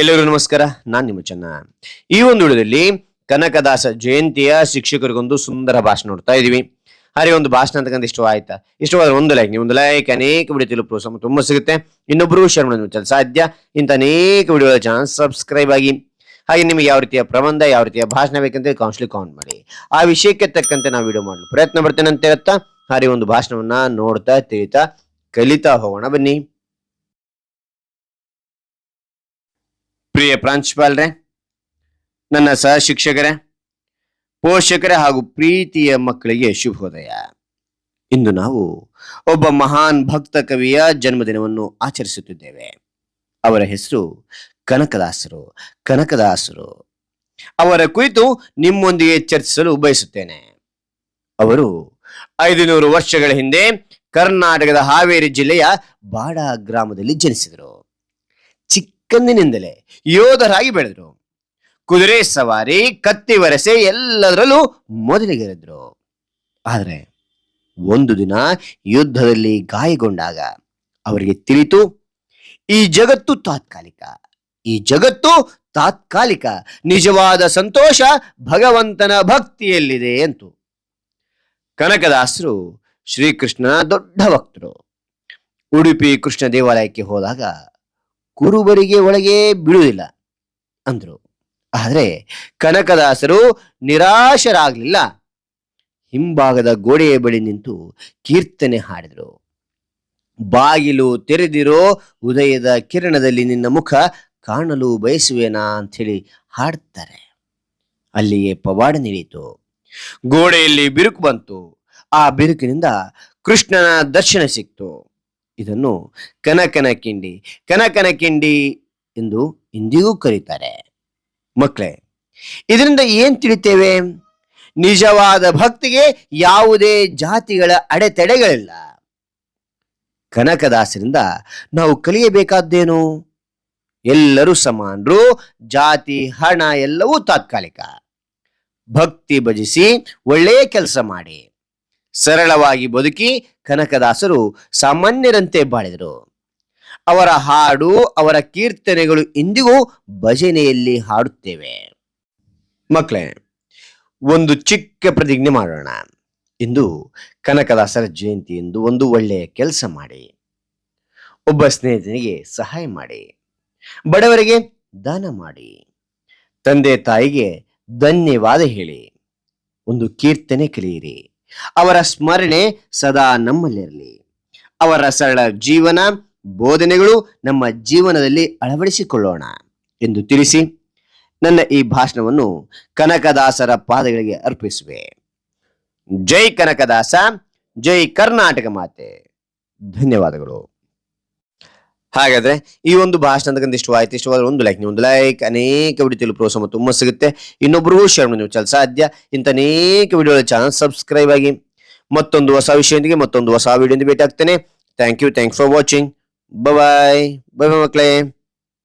ಎಲ್ಲರಿಗೂ ನಮಸ್ಕಾರ, ನಾನ್ ನಿಮ್ಮ ಚೆನ್ನ. ಈ ಒಂದು ವಿಡಿಯೋದಲ್ಲಿ ಕನಕದಾಸ ಜಯಂತಿಯ ಶಿಕ್ಷಕರಿಗೊಂದು ಸುಂದರ ಭಾಷಣ ನೋಡ್ತಾ ಇದೀವಿ. ಹಾಗೆ ಒಂದು ಭಾಷಣ ಅಂತಕ್ಕಂಥ ಇಷ್ಟ ಆಯ್ತಾ? ಇಷ್ಟವಾದ್ರೆ ಒಂದು ಲೈಕ್ ನೀವು ಒಂದು ಲೈಕ್ ಅನೇಕ ವಿಡಿಯೋ ಪ್ರೋತ್ಸಾಹ ತುಂಬಾ ಸಿಗುತ್ತೆ. ಇನ್ನೊಬ್ರು ಶೇರ್ ಮಾಡೋದು ಸಾಧ್ಯ. ಇಂಥ ಅನೇಕ ವಿಡಿಯೋಗಳ ಚಾನಲ್ ಸಬ್ಸ್ಕ್ರೈಬ್ ಆಗಿ. ಹಾಗೆ ನಿಮಗೆ ಯಾವ ರೀತಿಯ ಪ್ರಬಂಧ, ಯಾವ ರೀತಿಯ ಭಾಷಣ ಬೇಕಂತ ಕೌನ್ಸಿಲಿ ಕಾಮೆಂಟ್ ಮಾಡಿ. ಆ ವಿಷಯಕ್ಕೆ ತಕ್ಕಂತೆ ನಾವು ವಿಡಿಯೋ ಮಾಡಲು ಪ್ರಯತ್ನ ಪಡ್ತೇನೆ ಅಂತ ಹೇಳ್ತಾ, ಹಾಗೆ ಒಂದು ಭಾಷಣವನ್ನ ನೋಡ್ತಾ ತಿಳಿತಾ ಕಲಿತಾ ಹೋಗೋಣ ಬನ್ನಿ. ಪ್ರಿಯ ಪ್ರಾಂಶುಪಾಲರೇ, ನನ್ನ ಸಹ ಶಿಕ್ಷಕರೇ ಪೋಷಕರೇ ಹಾಗೂ ಪ್ರೀತಿಯ ಮಕ್ಕಳಿಗೆ ಶುಭೋದಯ. ಇಂದು ನಾವು ಒಬ್ಬ ಮಹಾನ್ ಭಕ್ತ ಕವಿಯ ಜನ್ಮದಿನವನ್ನು ಆಚರಿಸುತ್ತಿದ್ದೇವೆ. ಅವರ ಹೆಸರು ಕನಕದಾಸರು ಕನಕದಾಸರು. ಅವರ ಕುರಿತು ನಿಮ್ಮೊಂದಿಗೆ ಚರ್ಚಿಸಲು ಬಯಸುತ್ತೇನೆ. ಅವರು ಐದು ನೂರು ವರ್ಷಗಳ ಹಿಂದೆ ಕರ್ನಾಟಕದ ಹಾವೇರಿ ಜಿಲ್ಲೆಯ ಬಾಡ ಗ್ರಾಮದಲ್ಲಿ ಜನಿಸಿದರು. ಚಿಕ್ಕಂದಿನಿಂದಲೇ ಯೋಧರಾಗಿ ಬೆಳೆದರು. ಕುದುರೆ ಸವಾರಿ, ಕತ್ತಿ ವರಸೆ ಎಲ್ಲದರಲ್ಲೂ ಮೊದಲಿಗೆರೆದ್ರು. ಆದರೆ ಒಂದು ದಿನ ಯುದ್ಧದಲ್ಲಿ ಗಾಯಗೊಂಡಾಗ ಅವರಿಗೆ ತಿಳಿತು, ಈ ಜಗತ್ತು ತಾತ್ಕಾಲಿಕ, ಈ ಜಗತ್ತು ತಾತ್ಕಾಲಿಕ, ನಿಜವಾದ ಸಂತೋಷ ಭಗವಂತನ ಭಕ್ತಿಯಲ್ಲಿದೆ ಅಂತು. ಕನಕದಾಸರು ಶ್ರೀಕೃಷ್ಣನ ದೊಡ್ಡ ಭಕ್ತರು. ಉಡುಪಿ ಕೃಷ್ಣ ದೇವಾಲಯಕ್ಕೆ ಹೋದಾಗ ಕುರುಬರಿಗೆ ಒಳಗೆ ಬಿಡುವುದಿಲ್ಲ ಅಂದ್ರು. ಆದರೆ ಕನಕದಾಸರು ನಿರಾಶರಾಗಲಿಲ್ಲ. ಹಿಂಭಾಗದ ಗೋಡೆಯ ಬಳಿ ನಿಂತು ಕೀರ್ತನೆ ಹಾಡಿದರು. ಬಾಗಿಲು ತೆರೆದಿರೋ ಉದಯದ ಕಿರಣದಲ್ಲಿ ನಿನ್ನ ಮುಖ ಕಾಣಲು ಬಯಸುವೆನಾ ಅಂಥೇಳಿ ಹಾಡ್ತಾರೆ. ಅಲ್ಲಿಯೇ ಪವಾಡ ನಡೆಯಿತು ಗೋಡೆಯಲ್ಲಿ ಬಿರುಕು ಬಂತು. ಆ ಬಿರುಕಿನಿಂದ ಕೃಷ್ಣನ ದರ್ಶನ ಸಿಕ್ತು. ಇದನ್ನು ಕನಕನ ಕಿಂಡಿ ಕನಕನ ಕಿಂಡಿ ಎಂದು ಇಂದಿಗೂ ಕರೀತಾರೆ. ಮಕ್ಕಳೇ, ಇದರಿಂದ ಏನ್ ತಿಳಿತೇವೆ? ನಿಜವಾದ ಭಕ್ತಿಗೆ ಯಾವುದೇ ಜಾತಿಗಳ ಅಡೆತಡೆಗಳಿಲ್ಲ. ಕನಕದಾಸರಿಂದ ನಾವು ಕಲಿಯಬೇಕಾದ್ದೇನು? ಎಲ್ಲರೂ ಸಮಾನರು, ಜಾತಿ ಹಣ ಎಲ್ಲವೂ ತಾತ್ಕಾಲಿಕ. ಭಕ್ತಿ ಭಜಿಸಿ ಒಳ್ಳೆಯ ಕೆಲಸ ಮಾಡಿ. ಸರಳವಾಗಿ ಬದುಕಿ ಕನಕದಾಸರು ಸಾಮಾನ್ಯರಂತೆ ಬಾಳಿದರು. ಅವರ ಹಾಡು, ಅವರ ಕೀರ್ತನೆಗಳು ಇಂದಿಗೂ ಭಜನೆಯಲ್ಲಿ ಹಾಡುತ್ತೇವೆ. ಮಕ್ಕಳೇ, ಒಂದು ಚಿಕ್ಕ ಪ್ರತಿಜ್ಞೆ ಮಾಡೋಣ. ಇಂದು ಕನಕದಾಸರ ಜಯಂತಿ ಎಂದು ಒಂದು ಒಳ್ಳೆಯ ಕೆಲಸ ಮಾಡಿ. ಒಬ್ಬ ಸ್ನೇಹಿತನಿಗೆ ಸಹಾಯ ಮಾಡಿ. ಬಡವರಿಗೆ ದಾನ ಮಾಡಿ. ತಂದೆ ತಾಯಿಗೆ ಧನ್ಯವಾದ ಹೇಳಿ. ಒಂದು ಕೀರ್ತನೆ ಕಲಿಯಿರಿ. ಅವರ ಸ್ಮರಣೆ ಸದಾ ನಮ್ಮಲ್ಲಿರಲಿ. ಅವರ ಸರಳ ಜೀವನ, ಬೋಧನೆಗಳು ನಮ್ಮ ಜೀವನದಲ್ಲಿ ಅಳವಡಿಸಿಕೊಳ್ಳೋಣ ಎಂದು ತಿಳಿಸಿ ನನ್ನ ಈ ಭಾಷಣವನ್ನು ಕನಕದಾಸರ ಪಾದಗಳಿಗೆ ಅರ್ಪಿಸುವೆ. ಜೈ ಕನಕದಾಸ, ಜೈ ಕರ್ನಾಟಕ ಮಾತೆ. ಧನ್ಯವಾದಗಳು. ಹಾಗಾದ್ರೆ ಈ ಒಂದು ಭಾಷಣ ಅಂತಕ್ಕಂಥ ಇಷ್ಟವಾಯ್ತು. ಇಷ್ಟವಾದ್ರೆ ಒಂದು ಲೈಕ್ ಒಂದು ಲೈಕ್ ಅನೇಕ ವಿಡಿಯೋ ಪ್ರೋತ್ಸಾಹ ತುಂಬ ಸಿಗುತ್ತೆ. ಇನ್ನೊಬ್ಬರಿಗೂ ಶೇರ್ ಮಾಡಿ, ನೀವು ಚಲ ಸಾಧ್ಯ. ಇಂಥ ಅನೇಕ ವಿಡಿಯೋಗಳ ಚಾನಲ್ ಸಬ್ಸ್ಕ್ರೈಬ್ ಆಗಿ ಮತ್ತೊಂದು ಹೊಸ ವಿಷಯದೊಂದಿಗೆ ಮತ್ತೊಂದು ಹೊಸ ವಿಡಿಯೋದಿಂದ ಭೇಟಿ ಆಗ್ತೇನೆ. Thank you thanks for watching bye bye ಮಕ್ಕಳೇ.